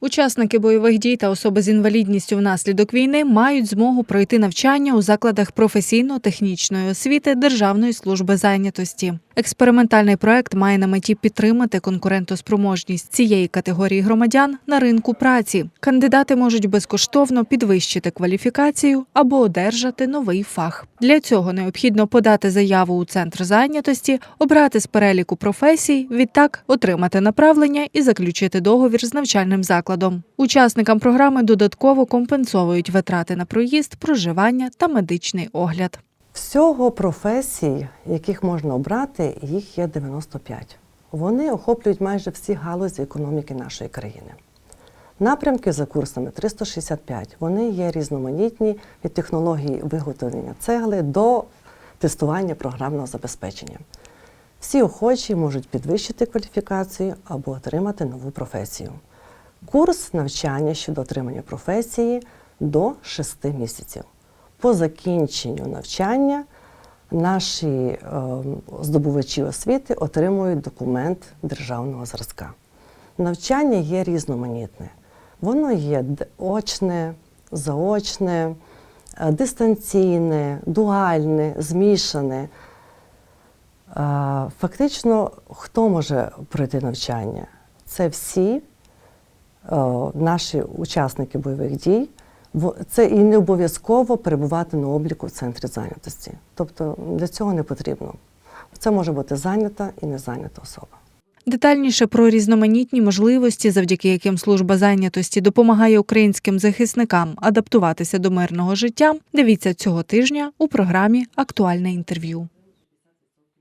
Учасники бойових дій та особи з інвалідністю внаслідок війни мають змогу пройти навчання у закладах професійно-технічної освіти Державної служби зайнятості. Експериментальний проект має на меті підтримати конкурентоспроможність цієї категорії громадян на ринку праці. Кандидати можуть безкоштовно підвищити кваліфікацію або одержати новий фах. Для цього необхідно подати заяву у центр зайнятості, обрати з переліку професій, відтак отримати направлення і заключити договір з навчальним закладом. Учасникам програми додатково компенсовують витрати на проїзд, проживання та медичний огляд. Всього професій, яких можна обрати, їх є 95. Вони охоплюють майже всі галузі економіки нашої країни. Напрямки за курсами 365. Вони є різноманітні від технології виготовлення цегли до тестування програмного забезпечення. Всі охочі можуть підвищити кваліфікацію або отримати нову професію. Курс навчання щодо отримання професії до 6 місяців. По закінченню навчання наші е, здобувачі освіти отримують документ державного зразка. Навчання є різноманітне. Воно є очне, заочне, е, дистанційне, дуальне, змішане. Е, Фактично, хто може пройти навчання? Це всі е, наші учасники бойових дій. Це і не обов'язково перебувати на обліку в центрі зайнятості. Тобто для цього не потрібно. Це може бути зайнята і незайнята особа. Детальніше про різноманітні можливості, завдяки яким служба зайнятості допомагає українським захисникам адаптуватися до мирного життя. Дивіться цього тижня у програмі Актуальне інтерв'ю.